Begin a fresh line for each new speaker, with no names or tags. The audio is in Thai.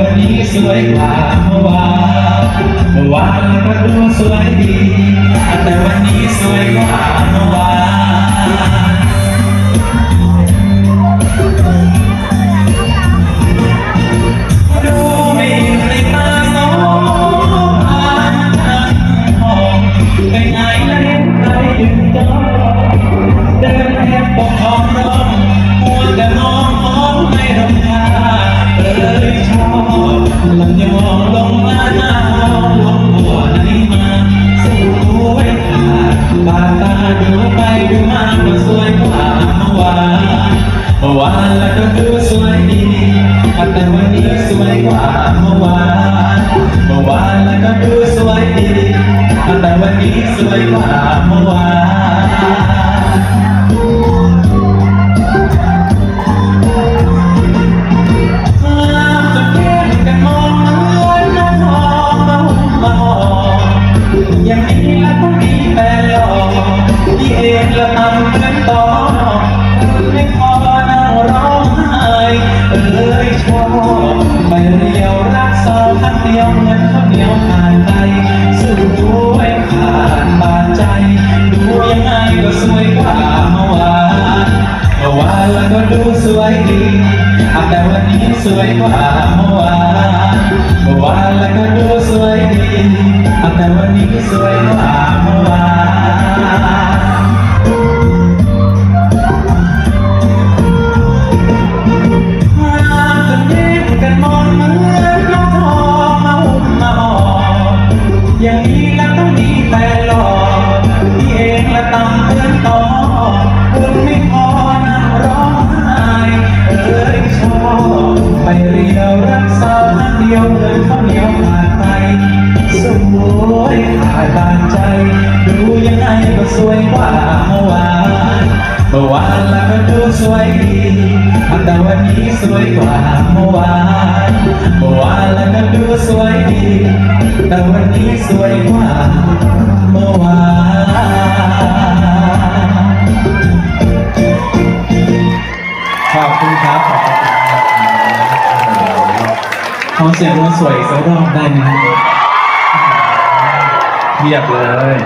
มา
สวยกว่าเมื่อวานเมื่อวานแล้วก็ดูสวยดี แต่วันนี้สวยกว่าเมื่อวาน แต่วันนี้สวยกว่าเมื่ วยดีแต่วันนี้สวยกว่าเมื่อวานเมื่อวานแล้วก็ดูสวยดีแต่วันนี้สวยกว่าเมื่อวานมาจนยิ้มกันมองเหมือนน้องทอมาหุ่มมาหออย่างนี้แล้วต้องมีแฟนหล่อที่เองและตำเตือนต่อ เรียวรักสาวนักเดียวเงินข้าวเหนียวผ่านไปสวยขาดบานใจ ดูยังไงก็สวยกว่าเมื่อวานเมื่อวานแล้วก็ดูสวยดีแต่วันนี้สวยกว่าเมื่อวานเมื่อวานแล้วก็ดูสวยดีแต่วันนี้สวยกว่าเมื่อวานขอบคุณครับ ขอบคุณครับขอเสียงว่าสวยอีกสักรอบได้ไหมครับ
เทียบเลย